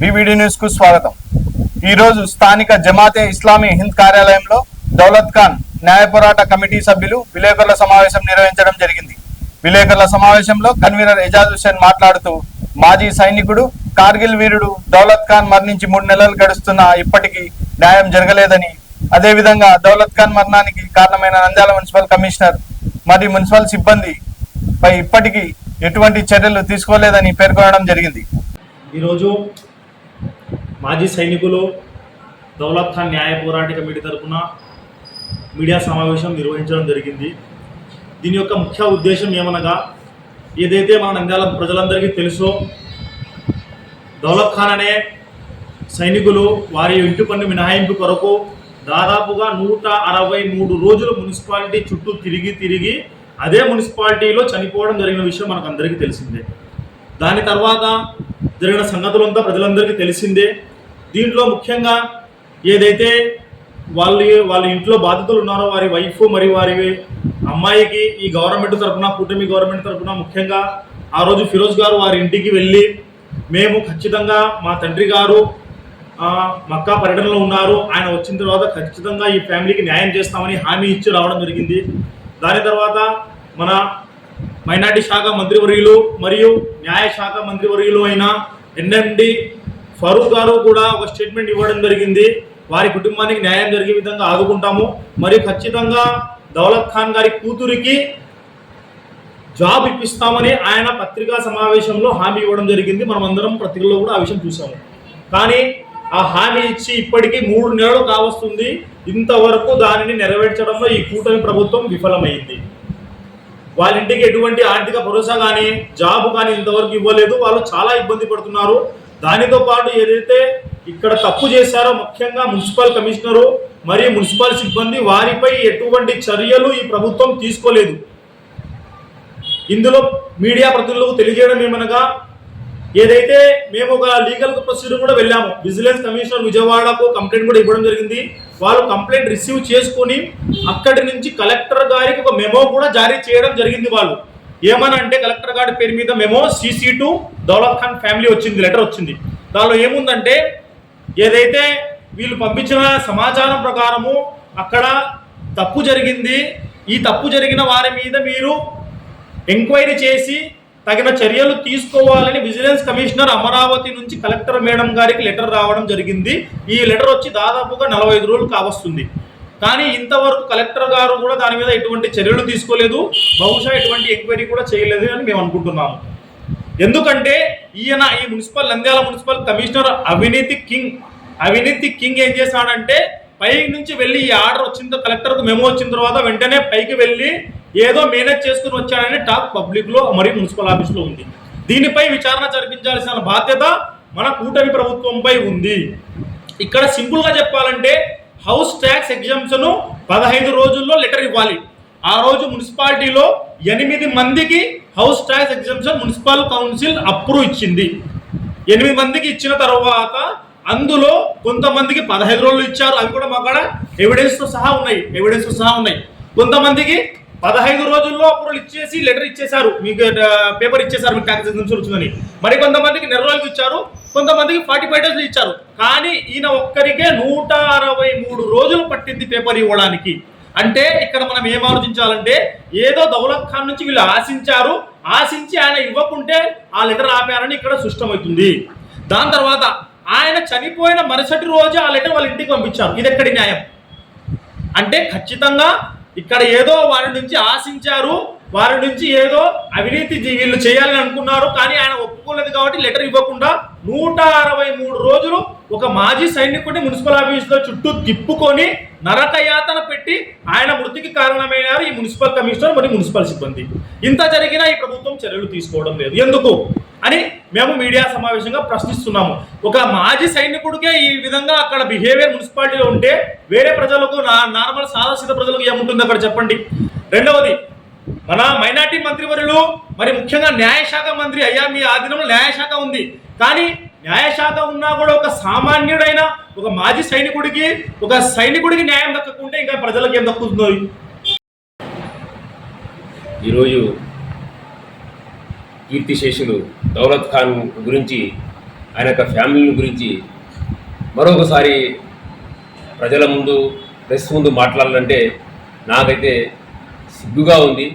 BVD న్యూస్కు స్వాగతం. ఈరోజు స్థానిక జమాతే ఇస్లామీ హింద్ కార్యాలయంలో దౌలత్ ఖాన్ న్యాయ పోరాట కమిటీ సభ్యులు విలేకరుల సమావేశం నిర్వహించడం జరిగింది. విలేకరుల సమావేశంలో కన్వీనర్ ఎజాజ్ హుసేన్ మాట్లాడుతూ మాజీ సైనికుడు కార్గిల్ వీరుడు దౌలత్ ఖాన్ మరణించి మూడు నెలలు గడుస్తున్నా ఇప్పటికీ న్యాయం జరగలేదని. అదేవిధంగా దౌలత్ ఖాన్ మరణానికి కారణమైన నంద్యాల మున్సిపల్ కమిషనర్ మరియు మున్సిపల్ సిబ్బంది పై ఇప్పటికీ ఎటువంటి చర్యలు తీసుకోలేదని పేర్కొనడం జరిగింది. ఈరోజు మాజీ సైనికులు దౌలత్ ఖాన్ న్యాయ పోరాట కమిటీ తరఫున మీడియా సమావేశం నిర్వహించడం జరిగింది. దీని యొక్క ముఖ్య ఉద్దేశం ఏమనగా ఏదైతే మన నంద్యాల ప్రజలందరికీ తెలుసో దౌలత్ ఖాన్ అనే సైనికులు వారి ఇంటి పన్ను మినహాయింపు కొరకు దాదాపుగా నూట అరవై మూడు రోజులు మున్సిపాలిటీ చుట్టూ తిరిగి తిరిగి అదే మున్సిపాలిటీలో చనిపోవడం జరిగిన విషయం మనకు అందరికీ తెలిసిందే. దాని తర్వాత జరిగిన సంగతులంతా ప్రజలందరికీ తెలిసిందే. దీంట్లో ముఖ్యంగా ఏదైతే వాళ్ళ వాళ్ళ ఇంట్లో బాధితులు ఉన్నారో వారి వైఫ్ మరియు వారి అమ్మాయికి ఈ గవర్నమెంట్ తరఫున కూటమి గవర్నమెంట్ తరఫున ముఖ్యంగా ఆ రోజు ఫిరోజ్ గారు వారి ఇంటికి వెళ్ళి మేము ఖచ్చితంగా మా తండ్రి గారు మక్కా పర్యటనలో ఉన్నారు. ఆయన వచ్చిన తర్వాత ఖచ్చితంగా ఈ ఫ్యామిలీకి న్యాయం చేస్తామని హామీ ఇచ్చి రావడం జరిగింది. దాని తర్వాత మన మైనార్టీ శాఖ మంత్రివర్యులు మరియు న్యాయశాఖ మంత్రివర్యులు అయిన ఎన్ఎండి ఫరూక్ గారు కూడా ఒక స్టేట్మెంట్ ఇవ్వడం జరిగింది. వారి కుటుంబానికి న్యాయం జరిగే విధంగా ఆదుకుంటాము. మరియు ఖచ్చితంగా దౌలత్ ఖాన్ గారి కూతురికి జాబ్ ఇప్పిస్తామని ఆయన పత్రికా సమావేశంలో హామీ ఇవ్వడం జరిగింది. మనం అందరం పత్రికల్లో కూడా ఆ విషయం చూసాము కానీ ఆ హామీ ఇచ్చి ఇప్పటికీ మూడు నెలలు కావస్తుంది. ఇంతవరకు దానిని నెరవేర్చడంలో ఈ కూటమి ప్రభుత్వం విఫలమైంది. వాళ్ళ ఇంటికి ఎటువంటి ఆర్థిక భరోసా కానీ జాబ్ కానీ ఇంతవరకు ఇవ్వలేదు. వాళ్ళు చాలా ఇబ్బంది పడుతున్నారు. దానితో పాటు ఏదైతే ఇక్కడ తప్పు చేశారో ముఖ్యంగా మున్సిపల్ కమిషనరు మరియు మున్సిపల్ సిబ్బంది వారిపై ఎటువంటి చర్యలు ఈ ప్రభుత్వం తీసుకోలేదు. ఇందులో మీడియా ప్రతినిధులకు తెలియజేయడం ఏమనగా ఏదైతే మేము ఒక లీగల్ ప్రొసీజర్ కూడా వెళ్ళాము విజిలెన్స్ కమిషనర్ విజయవాడకు కంప్లైంట్ కూడా ఇవ్వడం జరిగింది. వాళ్ళు కంప్లైంట్ రిసీవ్ చేసుకొని అక్కడి నుంచి కలెక్టర్ గారికి ఒక మెమో కూడా జారీ చేయడం జరిగింది వాళ్ళు. ఏమనంటే కలెక్టర్ గారి పేరు మీద memo CC to Daulat Khan family వచ్చింది లెటర్ వచ్చింది. దానిలో ఏముందంటే ఏదైతే వీళ్ళు పంపించిన సమాచారం ప్రకారము అక్కడ తప్పు జరిగింది. ఈ తప్పు జరిగిన వారి మీద మీరు ఎంక్వైరీ చేసి తగిన చర్యలు తీసుకోవాలని విజిలెన్స్ కమిషనర్ అమరావతి నుంచి కలెక్టర్ మేడం గారికి లెటర్ రావడం జరిగింది. ఈ లెటర్ వచ్చి దాదాపుగా నలభై ఐదు రోజులు కావస్తుంది. కానీ ఇంతవరకు కలెక్టర్ గారు కూడా దాని మీద ఎటువంటి చర్యలు తీసుకోలేదు. బహుశా ఎటువంటి ఎంక్వైరీ కూడా చేయలేదు అని మేము అనుకుంటున్నాము. ఎందుకంటే ఈయన ఈ మున్సిపల్ నంద్యాల మున్సిపల్ కమిషనర్ అవినీతి కింగ్ అవినీతి కింగ్ ఏం చేశాడంటే పై నుంచి వెళ్ళి ఈ ఆర్డర్ వచ్చిన కలెక్టర్కు మెమో వచ్చిన తర్వాత వెంటనే పైకి వెళ్ళి ఏదో మేనేజ్ చేసుకుని వచ్చాడని టాక్ పబ్లిక్లో మరియు మున్సిపల్ ఆఫీస్లో ఉంది. దీనిపై విచారణ జరిపించాల్సిన బాధ్యత మన కూటమి ప్రభుత్వంపై ఉంది. ఇక్కడ సింపుల్గా చెప్పాలంటే హౌస్ ట్యాక్స్ ఎగ్జామ్షన్ పదహైదు రోజుల్లో లెటర్ ఇవ్వాలి. ఆ రోజు మున్సిపాలిటీలో ఎనిమిది మందికి house tax exemption municipal council approve ఇచ్చింది. ఎనిమిది మందికి ఇచ్చిన తర్వాత అందులో కొంతమందికి పదహైదు రోజులు ఇచ్చారు. అవి కూడా మా కాడ ఎవిడెన్స్తో సహా ఉన్నాయి. ఎవిడెన్స్తో సహా ఉన్నాయి. కొంతమందికి పదహైదు రోజుల్లో అప్రూవల్ ఇచ్చేసి లెటర్ ఇచ్చేశారు. మీకు పేపర్ ఇచ్చేశారు మీకు ట్యాక్సెస్ ఎగ్జామ్షన్ వచ్చిందని. మరి కొంతమందికి నెల రోజులు ఇచ్చారు కొంతమందికి ఫార్టీ ఫైవ్ డేస్ ఇచ్చారు. కానీ ఈయన ఒక్కరికే నూట అరవై మూడు రోజులు పట్టింది పేపర్ ఇవ్వడానికి. అంటే ఇక్కడ మనం ఏం ఆలోచించాలంటే ఏదో దౌలత్ ఖాన్ నుంచి వీళ్ళు ఆశించారు. ఆశించి ఆయన ఇవ్వకుంటే ఆ లెటర్ ఆపారని ఇక్కడ సృష్టమవుతుంది. దాని తర్వాత ఆయన చనిపోయిన మరుసటి రోజు ఆ లెటర్ వాళ్ళ ఇంటికి పంపించారు. ఇది ఎక్కడి న్యాయం? అంటే ఖచ్చితంగా ఇక్కడ ఏదో వారి నుంచి ఆశించారు వారి నుంచి ఏదో అవినీతి జీ- వీళ్ళు చేయాలని అనుకున్నారు కానీ ఆయన ఒప్పుకోలేదు కాబట్టి లెటర్ ఇవ్వకుండా నూట అరవై మూడు రోజులు ఒక మాజీ సైనికుడిని మున్సిపల్ ఆఫీసులో చుట్టూ తిప్పుకొని నరకయాతన పెట్టి ఆయన మృతికి కారణమైనారు ఈ మున్సిపల్ కమిషనర్ మరియు మున్సిపల్ సిబ్బంది. ఇంత జరిగినా ఈ ప్రభుత్వం చర్యలు తీసుకోవడం లేదు. ఎందుకు? అని మేము మీడియా సమావేశంగా ప్రశ్నిస్తున్నాము. ఒక మాజీ సైనికుడికే ఈ విధంగా అక్కడ బిహేవియర్ మున్సిపాలిటీలో ఉంటే వేరే ప్రజలకు నా- నార్మల్ సాదాసీద ప్రజలకు ఏముంటుంది అక్కడ చెప్పండి? రెండవది మన మైనార్టీ మంత్రివర్యులు మరి ముఖ్యంగా న్యాయశాఖ మంత్రి అయ్యా మీ ఆధీనంలో న్యాయశాఖ ఉంది. కానీ న్యాయశాఖ ఉన్నా కూడా ఒక సామాన్యుడైన ఒక మాజీ సైనికుడికి ఒక సైనికుడికి న్యాయం దక్కకుంటే ఇంకా ప్రజలకు ఏం దక్కుతుంది? ఈరోజు కీర్తిశేషులు దౌలత్ ఖాన్ గురించి ఆయన యొక్క ఫ్యామిలీని గురించి మరొకసారి ప్రజల ముందు ప్రెస్ ముందు మాట్లాడాలంటే నాకైతే సిగ్గుగా ఉంది.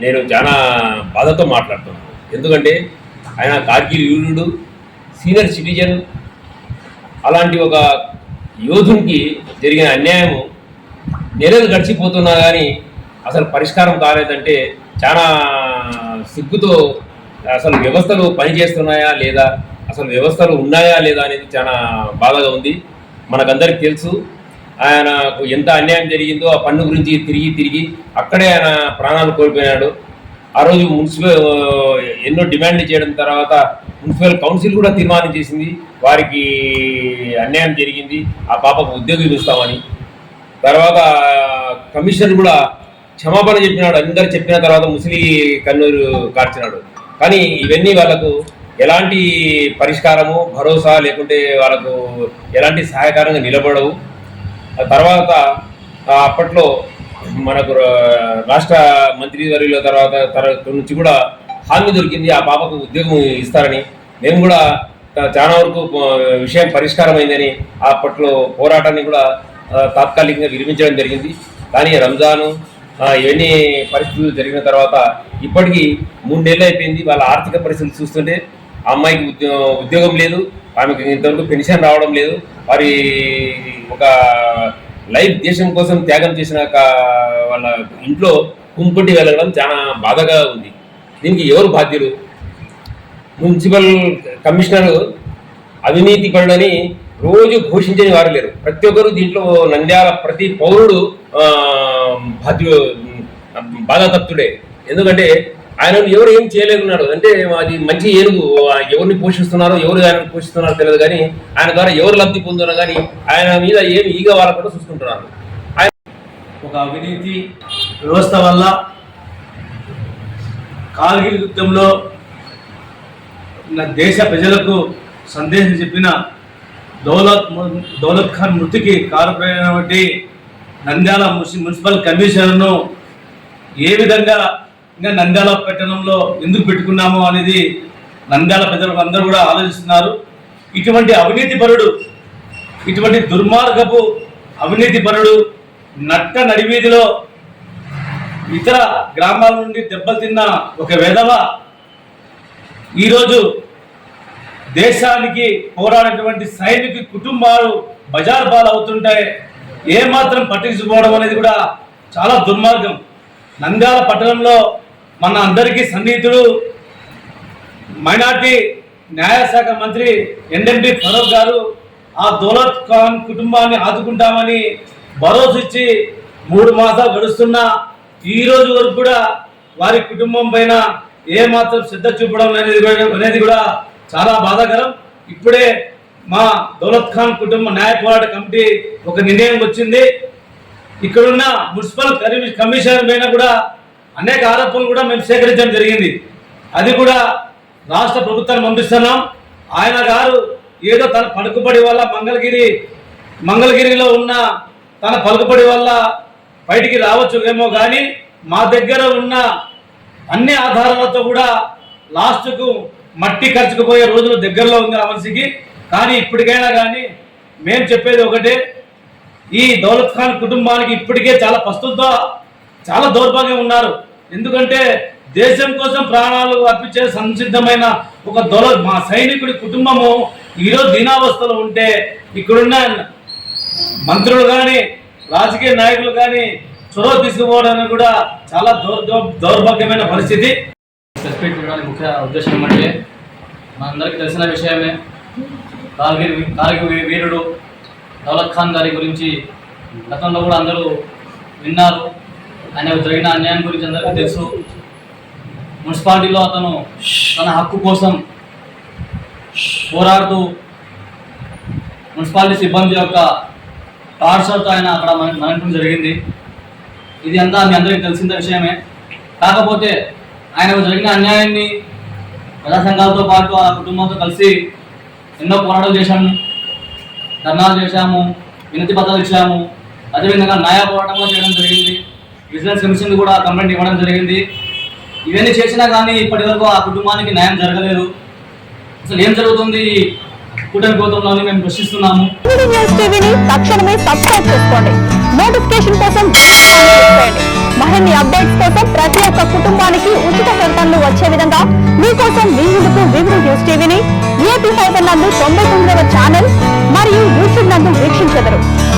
నేను చాలా బాధతో మాట్లాడుతున్నాను. ఎందుకంటే ఆయన కార్గిల్ యూరుడు సీనియర్ సిటిజన్ అలాంటి ఒక యోధునికి జరిగిన అన్యాయము నెలలు గడిచిపోతున్నా కానీ అసలు పరిష్కారం కాలేదంటే చాలా సిగ్గుతో అసలు వ్యవస్థలు పనిచేస్తున్నాయా లేదా? అసలు వ్యవస్థలు ఉన్నాయా లేదా అనేది చాలా బాధగా ఉంది. మనకందరికి తెలుసు. ఆయనకు ఎంత అన్యాయం జరిగిందో ఆ పన్ను గురించి తిరిగి తిరిగి అక్కడే ఆయన ప్రాణాలు కోల్పోయినాడు. ఆ రోజు మున్సిపల్ ఎన్నో డిమాండ్లు చేయడం తర్వాత మున్సిపల్ కౌన్సిల్ కూడా తీర్మానం చేసింది. వారికి అన్యాయం జరిగింది. ఆ పాపకు ఉద్యోగం ఇస్తామని. తర్వాత కమిషన్ కూడా క్షమాపణ చెప్పినాడు. అందరు చెప్పిన తర్వాత ముసలి కన్నూరు కార్చినాడు. కానీ ఇవన్నీ వాళ్ళకు ఎలాంటి పరిష్కారము భరోసా లేకుంటే వాళ్ళకు ఎలాంటి సహాయకారంగా నిలబడవు. తర్వాత అప్పట్లో మనకు రాష్ట్ర మంత్రివర్యుల తర్వాత తర్వాత నుంచి కూడా హామీ దొరికింది ఆ పాపకు ఉద్యోగం ఇస్తారని. మేము కూడా చాలా వరకు విషయం పరిష్కారమైందని అప్పట్లో పోరాటాన్ని కూడా తాత్కాలికంగా విరమించడం జరిగింది. కానీ రంజాను ఇవన్నీ పరిస్థితులు జరిగిన తర్వాత ఇప్పటికీ మూడు నెలలు అయిపోయింది. వాళ్ళ ఆర్థిక పరిస్థితులు చూస్తుంటే అమ్మాయికి ఉద్యో ఉద్యోగం లేదు. ఆమెకు ఇంతవరకు పెన్షన్ రావడం లేదు. వారి ఒక లైఫ్ దేశం కోసం త్యాగం చేసిన వాళ్ళ ఇంట్లో కుంపటి వెళ్ళడం చాలా బాధగా ఉంది. దీనికి ఎవరు బాధ్యులు? మున్సిపల్ కమిషనర్ అవినీతి పరుడని రోజు ఘోషించని వారు లేరు. ప్రతి ఒక్కరు దీంట్లో నంద్యాల ప్రతి పౌరుడు ఆ, బాధ్యు బాధాతప్తుడే. ఎందుకంటే ఆయన ఎవరు ఏం చేయలేకున్నాడు అంటే అది మంచి ఏనుగు ఎవరిని పోషిస్తున్నారో ఎవరు ఆయన పోషిస్తున్నారో తెలియదు కానీ ఆయన ద్వారా ఎవరు లబ్ధి పొందుతున్నా కానీ ఆయన మీద ఏం ఈగ వాళ్ళకుండా చూసుకుంటున్నారు. ఆయన ఒక అవినీతి వ్యవస్థ వల్ల కార్గిల్ యుద్ధంలో దేశ ప్రజలకు సందేశం చెప్పిన దౌలత్ దౌలత్ ఖాన్ మృతికి కారకుడైనటువంటి నంద్యాల మున్సిపల్ కమిషనర్ను ఏ విధంగా ఇంకా నంద్యాల పట్టణంలో ఎందుకు పెట్టుకున్నాము అనేది నంద్యాల ప్రజలు అందరూ కూడా ఆలోచిస్తున్నారు. ఇటువంటి అవినీతి పరుడు ఇటువంటి దుర్మార్గపు అవినీతి పరుడు నట్ట నడివీధిలో ఇతర గ్రామాల నుండి దెబ్బతిన్న ఒక వెధవ ఈరోజు దేశానికి పోరాడేటువంటి సైనిక కుటుంబాలు బజార్ పాలు అవుతుంటాయి ఏమాత్రం పట్టించుకోవడం అనేది కూడా చాలా దుర్మార్గం. నంద్యాల పట్టణంలో మన అందరికీ సన్నిహితుడు మైనార్టీ న్యాయశాఖ మంత్రి ఎన్ఎండి ఫరూక్ గారు ఆ దౌలత్ ఖాన్ కుటుంబాన్ని ఆదుకుంటామని భరోసా ఇచ్చి మూడు మాసాలు గడుస్తున్నా ఈ రోజు వరకు కూడా వారి కుటుంబం పైన ఏమాత్రం శ్రద్ధ చూపడం అనేది అనేది కూడా చాలా బాధాకరం. ఇప్పుడే మా దౌలత్ ఖాన్ కుటుంబ న్యాయ పోరాట కమిటీ ఒక నిర్ణయం వచ్చింది. ఇక్కడున్న మున్సిపల్ కమిషనర్ పైన కూడా అనేక ఆరోపణలు కూడా మేము సేకరించడం జరిగింది. అది కూడా రాష్ట్ర ప్రభుత్వాన్ని పంపిస్తున్నాం. ఆయన గారు ఏదో తన పలుకుబడి వల్ల మంగళగిరి మంగళగిరిలో ఉన్న తన పలుకుబడి వల్ల బయటికి రావచ్చు ఏమో కానీ మా దగ్గర ఉన్న అన్ని ఆధారాలతో కూడా లాస్ట్కు మట్టి ఖర్చుకుపోయే రోజులు దగ్గరలో ఉంది ఆ మనిషికి. కానీ ఇప్పటికైనా కానీ మేము చెప్పేది ఒకటే ఈ దౌలత్ ఖాన్ కుటుంబానికి ఇప్పటికే చాలా పస్తులతో చాలా దౌర్భాగ్యం ఉన్నారు. ఎందుకంటే దేశం కోసం ప్రాణాలు అర్పించే సంసిద్ధమైన ఒక దొల మా సైనికుడి కుటుంబము ఈరోజు దీనావస్థలో ఉంటే ఇక్కడున్న మంత్రులు కానీ రాజకీయ నాయకులు కానీ చొరవ తీసుకుపోవడానికి కూడా చాలా దౌర్ దౌర్భాగ్యమైన పరిస్థితి. సస్పెక్ట్ చేయడానికి ముఖ్య ఉద్దేశం ఏమంటే మనందరికీ తెలిసిన విషయమే. కార్గిల్ కార్గిల్ వీరుడు దౌలత్ ఖాన్ గారి గురించి గతంలో కూడా అందరూ విన్నారు. ఆయనకు జరిగిన అన్యాయం గురించి అందరికీ తెలుసు. మున్సిపాలిటీలో అతను తన హక్కు కోసం పోరాడుతూ మున్సిపాలిటీ సిబ్బంది యొక్క టార్చర్తో ఆయన అక్కడ మన- మరణించడం జరిగింది. ఇది అంతా మీ అందరికీ తెలిసిన విషయమే. కాకపోతే ఆయనకు జరిగిన అన్యాయాన్ని ప్రజా సంఘాలతో పాటు ఆ కుటుంబంతో కలిసి ఎన్నో పోరాటాలు చేశాము ధర్నాలు చేశాము వినతి పత్రాలు ఇచ్చాము. అదేవిధంగా న్యాయ పోరాటంగా చేయడం జరిగింది. విజిలెన్స్ కమిషన్ కూడా కంప్లైంట్ ఇవ్వడం జరిగింది. ఇవన్నీ చేసినా కానీ ఇప్పటి వరకు ఆ కుటుంబానికి న్యాయం జరగలేదు. అసలు ఏం జరుగుతుంది? కూటమి ప్రభుత్వంలోని మేము ప్రశ్నిస్తున్నాము. టీవీని తక్షణమే సబ్స్క్రైబ్ చేసుకోండి. నోటిఫికేషన్ కోసం మరిన్ని అప్డేట్స్ కోసం ప్రతి ఒక్క కుటుంబానికి ఉచిత ప్రకటనలు వచ్చే విధంగా మీకోసం మీ ముందుకు వివిధ న్యూస్ టీవీని ఏపీ ఫైవ్ నందు తొంభై తొమ్మిదవ ఛానల్ మరియు యూట్యూబ్ నందు వీక్షించెదరు.